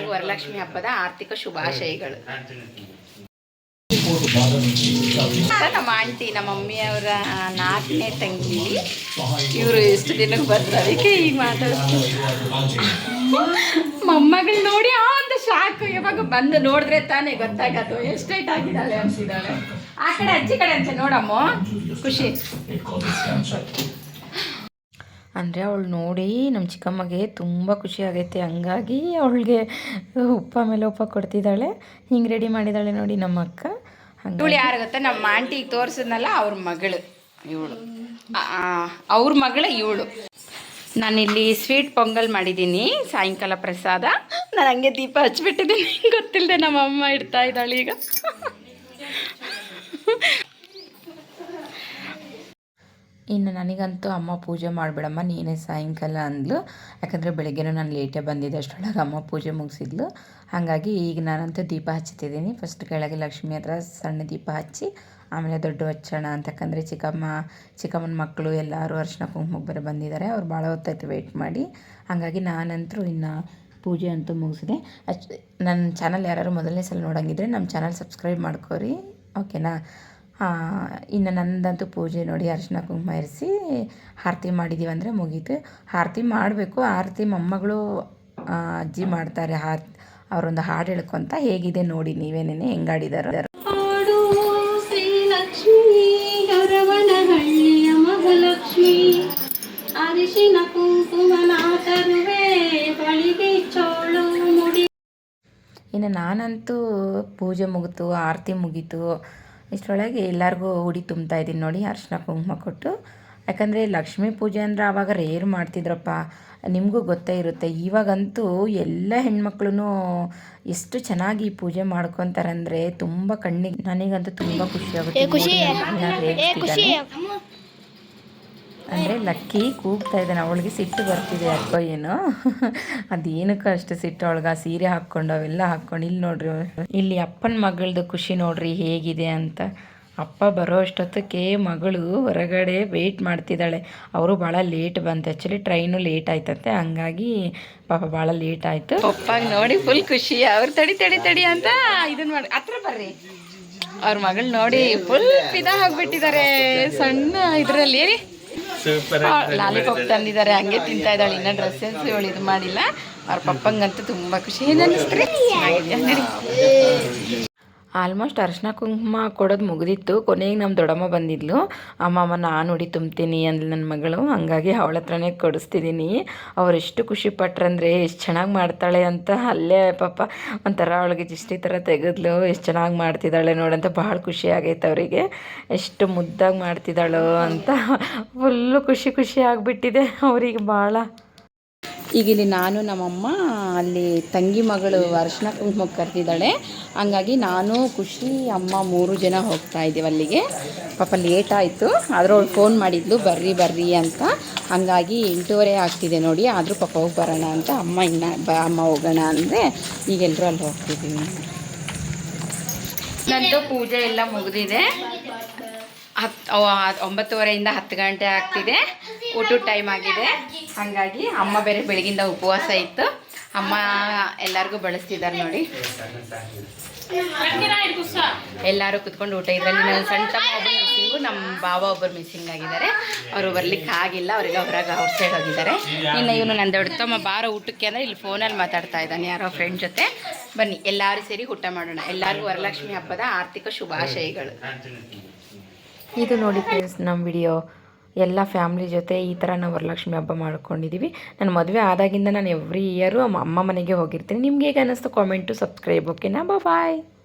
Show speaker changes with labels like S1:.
S1: ಎಲ್ಲರಿಗೂ ವರಲಕ್ಷ್ಮಿ ಹಬ್ಬದ ಆರ್ಥಿಕ ಶುಭಾಶಯಗಳು. ನಮ್ಮ ಆಂಟಿ, ನಮ್ಮ ಮಮ್ಮಿಯವರ ನಾಲ್ಕನೇ ತಂಗಿ, ಇವರು ಎಷ್ಟು ದಿನಕ್ಕೆ ಅದಕ್ಕೆ ಈಗ ಮಾತಾಡ್ತಾರೆ ಮೊಮ್ಮಗಳು ನೋಡಿ, ಆ ಒಂದು ಶಾಕ್ ಯಾವಾಗ ಬಂದು ನೋಡಿದ್ರೆ ತಾನೇ ಗೊತ್ತಾಗದು ಎಷ್ಟೈಟ್ ಆಗಿದ್ದಾಳೆ ಅನ್ಸಿದ್ದಾಳೆ. ಆ ಕಡೆ, ಅಜ್ಜಿ ಕಡೆ ಅಂತ ನೋಡಮ್ಮ. ಖುಷಿ. ಅಂದರೆ ಅವಳು ನೋಡಿ ನಮ್ಮ ಚಿಕ್ಕಮ್ಮಗೆ ತುಂಬ ಖುಷಿ ಆಗೈತೆ. ಹಂಗಾಗಿ ಅವಳಿಗೆ ಉಪ್ಪ ಮೇಲೆ ಉಪ್ಪ ಕೊಡ್ತಿದ್ದಾಳೆ. ಹಿಂಗೆ ರೆಡಿ ಮಾಡಿದ್ದಾಳೆ ನೋಡಿ ನಮ್ಮ ಅಕ್ಕ. ಇವಳು ಯಾರು ಗೊತ್ತಾ? ನಮ್ಮ ಆಂಟಿಗೆ ತೋರಿಸಿದ್ನಲ್ಲ ಅವ್ರ ಮಗಳು ಇವಳು. ಅವ್ರ ಮಗಳು ಇವಳು. ನಾನಿಲ್ಲಿ ಸ್ವೀಟ್ ಪೊಂಗಲ್ ಮಾಡಿದ್ದೀನಿ. ಸಾಯಂಕಾಲ ಪ್ರಸಾದ. ನಾನು ಹಂಗೆ ದೀಪ ಹಚ್ಬಿಟ್ಟಿದ್ದೀನಿ. ಗೊತ್ತಿಲ್ಲದೆ ನಮ್ಮ ಅಮ್ಮ ಇಡ್ತಾ ಇದ್ದಾಳೆ ಈಗ. ಇನ್ನು ನನಗಂತೂ ಅಮ್ಮ ಪೂಜೆ ಮಾಡಬೇಡಮ್ಮ, ನೀನೇ ಸಾಯಂಕಾಲ ಅಂದ್ಲು. ಯಾಕಂದರೆ ಬೆಳಗ್ಗೆನೂ ನಾನು ಲೇಟೇ ಬಂದಿದ್ದೆ, ಅಷ್ಟರೊಳಗೆ ಅಮ್ಮ ಪೂಜೆ ಮುಗಿಸಿದ್ಲು. ಹಾಗಾಗಿ ಈಗ ನಾನಂತೂ ದೀಪ ಹಚ್ಚುತ್ತಿದ್ದೀನಿ. ಫಸ್ಟ್ ಕೆಳಗೆ ಲಕ್ಷ್ಮಿ ಹತ್ರ ಸಣ್ಣ ದೀಪ ಹಚ್ಚಿ, ಆಮೇಲೆ ದೊಡ್ಡ ಹಚ್ಚೋಣ ಅಂತಕ್ಕಂದರೆ ಚಿಕ್ಕಮ್ಮ, ಚಿಕ್ಕಮ್ಮನ ಮಕ್ಕಳು ಎಲ್ಲರೂ ಅರ್ಶಿನ ಕುಂಕುಮಕ್ಕೆ ಬೇರೆ ಬಂದಿದ್ದಾರೆ. ಅವ್ರು ಭಾಳ ಹೊತ್ತಾಯ್ತು ವೆಯ್ಟ್ ಮಾಡಿ. ಹಾಗಾಗಿ ನಾನಂತರೂ ಇನ್ನು ಪೂಜೆ ಅಂತೂ ಮುಗಿಸಿದೆ. ಅಷ್ಟು ನನ್ನ ಚಾನಲ್ ಯಾರು ಮೊದಲನೇ ಸಲ ನೋಡಂಗಿದ್ರೆ ನಮ್ಮ ಚಾನಲ್ ಸಬ್ಸ್ಕ್ರೈಬ್ ಮಾಡ್ಕೋರಿ. ಓಕೆನಾ ಇನ್ನು ನಂದಂತೂ ಪೂಜೆ ನೋಡಿ ಅರಿಶಿನ ಕುಂಕುಮ ಇರಿಸಿ ಆರತಿ ಮಾಡಿದ್ದೀವಿ ಅಂದರೆ ಮುಗೀತು. ಆರತಿ ಮಾಡಬೇಕು. ಆರತಿ ಮೊಮ್ಮಗಳು ಅಜ್ಜಿ ಮಾಡ್ತಾರೆ ಹಾರ್ ಅವರೊಂದು ಹಾಡು ಹೇಳ್ಕೊಂತ ಹೇಗಿದೆ ನೋಡಿ ನೀವೇನೇನೆ ಹೆಂಗಾಡಿದಾರೆ.
S2: ಅರಿಶಿನ ಬಳಿಗೆ ಚೋಳು ಮುಡಿ.
S1: ಇನ್ನು ನಾನಂತೂ ಪೂಜೆ ಮುಗಿತು ಆರತಿ ಮುಗೀತು. ಇಷ್ಟರೊಳಗೆ ಎಲ್ಲರಿಗೂ ಉಡಿ ತುಂಬ್ತಾ ಇದ್ದೀನಿ ನೋಡಿ ಅರ್ಶಿನ ಕುಂಕುಮ ಕೊಟ್ಟು. ಯಾಕಂದರೆ ಲಕ್ಷ್ಮೀ ಪೂಜೆ ಅಂದರೆ ಆವಾಗ ರೇರ್ ಮಾಡ್ತಿದ್ರಪ್ಪ. ನಿಮಗೂ ಗೊತ್ತೇ ಇರುತ್ತೆ ಇವಾಗಂತೂ ಎಲ್ಲ ಹೆಣ್ಮಕ್ಳು ಎಷ್ಟು ಚೆನ್ನಾಗಿ ಪೂಜೆ ಮಾಡ್ಕೊತಾರಂದ್ರೆ ತುಂಬ ಕಣ್ಣಿಗೆ ನನಗಂತೂ ತುಂಬ ಖುಷಿ ಆಗುತ್ತೆ. ಅಂದರೆ ಲಕ್ಕಿ ಕೂಗ್ತಾ ಇದ್ದಾನೆ ಅವಳಿಗೆ ಸಿಟ್ಟು ಬರ್ತಿದೆ ಯಾಕೋ ಏನೋ. ಅದೇನಕ್ಕೂ ಅಷ್ಟು ಸಿಟ್ಟು ಆ ಸೀರೆ ಹಾಕ್ಕೊಂಡು, ಅವೆಲ್ಲ ಹಾಕ್ಕೊಂಡು, ಇಲ್ಲಿ ನೋಡ್ರಿ ಇಲ್ಲಿ ಅಪ್ಪನ ಮಗಳದು ಖುಷಿ ನೋಡ್ರಿ ಹೇಗಿದೆ ಅಂತ. ಅಪ್ಪ ಬರೋ ಅಷ್ಟೊತ್ತಕ್ಕೆ ಮಗಳು ಹೊರಗಡೆ ವೆಯ್ಟ್ ಮಾಡ್ತಿದ್ದಾಳೆ. ಅವರು ಭಾಳ ಲೇಟ್ ಬಂತು ಆ್ಯಕ್ಚುಲಿ ಟ್ರೈನು ಲೇಟ್ ಆಯ್ತಂತೆ. ಹಂಗಾಗಿ ಪಾಪ ಭಾಳ ಲೇಟ್ ಆಯಿತು. ಪಪ್ಪಾಗ ನೋಡಿ ಫುಲ್ ಖುಷಿ. ಅವ್ರು ತಡಿ ತಡಿ ತಡಿ ಅಂತ ಇದನ್ನ ಮಾಡಿ ಹತ್ರ ಬರ್ರಿ. ಅವ್ರ ಮಗಳು ನೋಡಿ ಫುಲ್ ಪಿದಾ ಆಗ್ಬಿಟ್ಟಿದ್ದಾರೆ ಸಣ್ಣ ಇದರಲ್ಲಿ. ಲಾಲಿಪಾಪ್ ತಂದಿದ್ದಾರೆ. ಹಂಗೆ ತಿಂತಾ ಇದ್ದಾಳೆ. ಇನ್ನ ಡ್ರೆಸ್ಸಸ್ ಇವಳು ಇದು ಮಾಡಿಲ್ಲ. ಅವ್ರ ಪಪ್ಪಂಗಂತೂ ತುಂಬಾ ಖುಷಿ. ಏನು ಅನ್ನಿಸ್ತ್ರಿ ಆಲ್ಮೋಸ್ಟ್ ಅರ್ಶಿನ ಕುಂಕುಮ ಕೊಡೋದು ಮುಗಿದಿತ್ತು. ಕೊನೆಗೆ ನಮ್ಮ ದೊಡ್ಡಮ್ಮ ಬಂದಿದ್ಲು. ಅಮ್ಮಮ್ಮ ನಾನು ಉಡಿ ತುಂಬ್ತೀನಿ ಅಂದ್ಲು ನನ್ನ ಮಗಳು. ಹಂಗಾಗಿ ಅವಳ ಹತ್ರನೇ ಕೊಡಿಸ್ತಿದ್ದೀನಿ ಅವ್ರು ಎಷ್ಟು ಖುಷಿ ಪಟ್ರಂದ್ರೆ ಎಷ್ಟು ಚೆನ್ನಾಗಿ ಮಾಡ್ತಾಳೆ ಅಂತ ಅಲ್ಲೇ ಪಾಪ ಒಂಥರ ಅವಳಿಗೆ ಜಿಷ್ಟಿ ಥರ ತೆಗೆದ್ಲು. ಎಷ್ಟು ಚೆನ್ನಾಗಿ ಮಾಡ್ತಿದ್ದಾಳೆ ನೋಡಂತ ಭಾಳ ಖುಷಿ ಆಗೈತೆ ಅವರಿಗೆ. ಎಷ್ಟು ಮುದ್ದಾಗಿ ಮಾಡ್ತಿದ್ದಾಳೋ ಅಂತ ಫುಲ್ಲು ಖುಷಿ ಖುಷಿ ಆಗಿಬಿಟ್ಟಿದೆ ಅವರಿಗೆ ಭಾಳ. ಈಗ ಇಲ್ಲಿ ನಾನು ನಮ್ಮಮ್ಮ, ಅಲ್ಲಿ ತಂಗಿ ಮಗಳು ಅರ್ಶಿನ ಕುಂಕುಮಕ್ಕೆ ಕರೆದಿದ್ದಾಳೆ. ಹಂಗಾಗಿ ನಾನು, ಖುಷಿ, ಅಮ್ಮ ಮೂರು ಜನ ಹೋಗ್ತಾ ಇದ್ದೀವಿ ಅಲ್ಲಿಗೆ. ಪಾಪ ಲೇಟ್ ಆಯಿತು. ಆದರೂ ಅವಳು ಫೋನ್ ಮಾಡಿದ್ಲು, ಬರ್ರಿ ಬರ್ರಿ ಅಂತ. ಹಂಗಾಗಿ ಎಂಟೂವರೆ ಆಗ್ತಿದೆ ನೋಡಿ. ಆದರೂ ಪಾಪ ಹೋಗಿ ಬರೋಣ ಅಂತ ಅಮ್ಮ ಇನ್ನ ಬ, ಅಮ್ಮ ಹೋಗೋಣ ಅಂದರೆ ಈಗ ಎಲ್ಲರೂ ಅಲ್ಲಿ ಹೋಗ್ತಿದ್ದೀವಿ. ನಂದು ಪೂಜೆ ಎಲ್ಲ ಮುಗಿದಿದೆ. ಹತ್ತು ಒಂಬತ್ತುವರೆಯಿಂದ ಹತ್ತು ಗಂಟೆ ಆಗ್ತಿದೆ. ಊಟದ ಟೈಮ್ ಆಗಿದೆ. ಹಾಗಾಗಿ ಅಮ್ಮ ಬೇರೆ ಬೆಳಗಿಂದ ಉಪವಾಸ ಇತ್ತು. ಅಮ್ಮ ಎಲ್ಲರಿಗೂ ಬಳಸ್ತಿದ್ದಾರೆ ನೋಡಿ. ಎಲ್ಲರೂ ಕುತ್ಕೊಂಡು ಊಟ ಇದರಲ್ಲಿ ನನ್ನ ಸಣ್ಣ ತಮ್ಮ ಒಬ್ಬರು ಮಿಸ್ಸಿಂಗು ನಮ್ಮ ಬಾವ ಒಬ್ಬರು ಮಿಸ್ಸಿಂಗ್ ಆಗಿದ್ದಾರೆ. ಅವರು ಬರ್ಲಿಕ್ಕೆ ಆಗಿಲ್ಲ ಅವರಿಗೆ ಹೊರಗೆ ಔಟ್ ಸೈಡ್ ಹೋಗಿದ್ದಾರೆ. ಇನ್ನು ಇವನು ನನ್ನ ದೊಡ್ಡ ತಮ್ಮ ಬಾರೋ ಊಟಕ್ಕೆ ಅಂದರೆ ಇಲ್ಲಿ ಫೋನಲ್ಲಿ ಮಾತಾಡ್ತಾ ಇದ್ದಾನೆ ಯಾರೋ ಫ್ರೆಂಡ್ ಜೊತೆ. ಬನ್ನಿ ಎಲ್ಲರೂ ಸೇರಿ ಊಟ ಮಾಡೋಣ. ಎಲ್ಲರಿಗೂ ವರಲಕ್ಷ್ಮಿ ಹಬ್ಬದ ಆರ್ಥಿಕ ಶುಭಾಶಯಗಳು. ಇದು ನೋಡಿ ಫ್ರೆಂಡ್ಸ್ ನಮ್ಮ ವಿಡಿಯೋ ಎಲ್ಲ ಫ್ಯಾಮ್ಲಿ ಜೊತೆ ಈ ಥರ ನಾವು ವರಲಕ್ಷ್ಮಿ ಹಬ್ಬ ಮಾಡ್ಕೊಂಡಿದ್ದೀವಿ ನನ್ನ ಮದುವೆ ಆದಾಗಿಂದ ನಾನು ಎವ್ರಿ ಇಯರು ಅಮ್ಮ ಮನೆಗೆ ಹೋಗಿರ್ತೀನಿ. ನಿಮ್ಗೆ ಹೇಗೆ ಅನ್ನಿಸ್ತು ಕಾಮೆಂಟು ಸಬ್ಸ್ಕ್ರೈಬ್ ಓಕೆನಾ ಬಾಯ್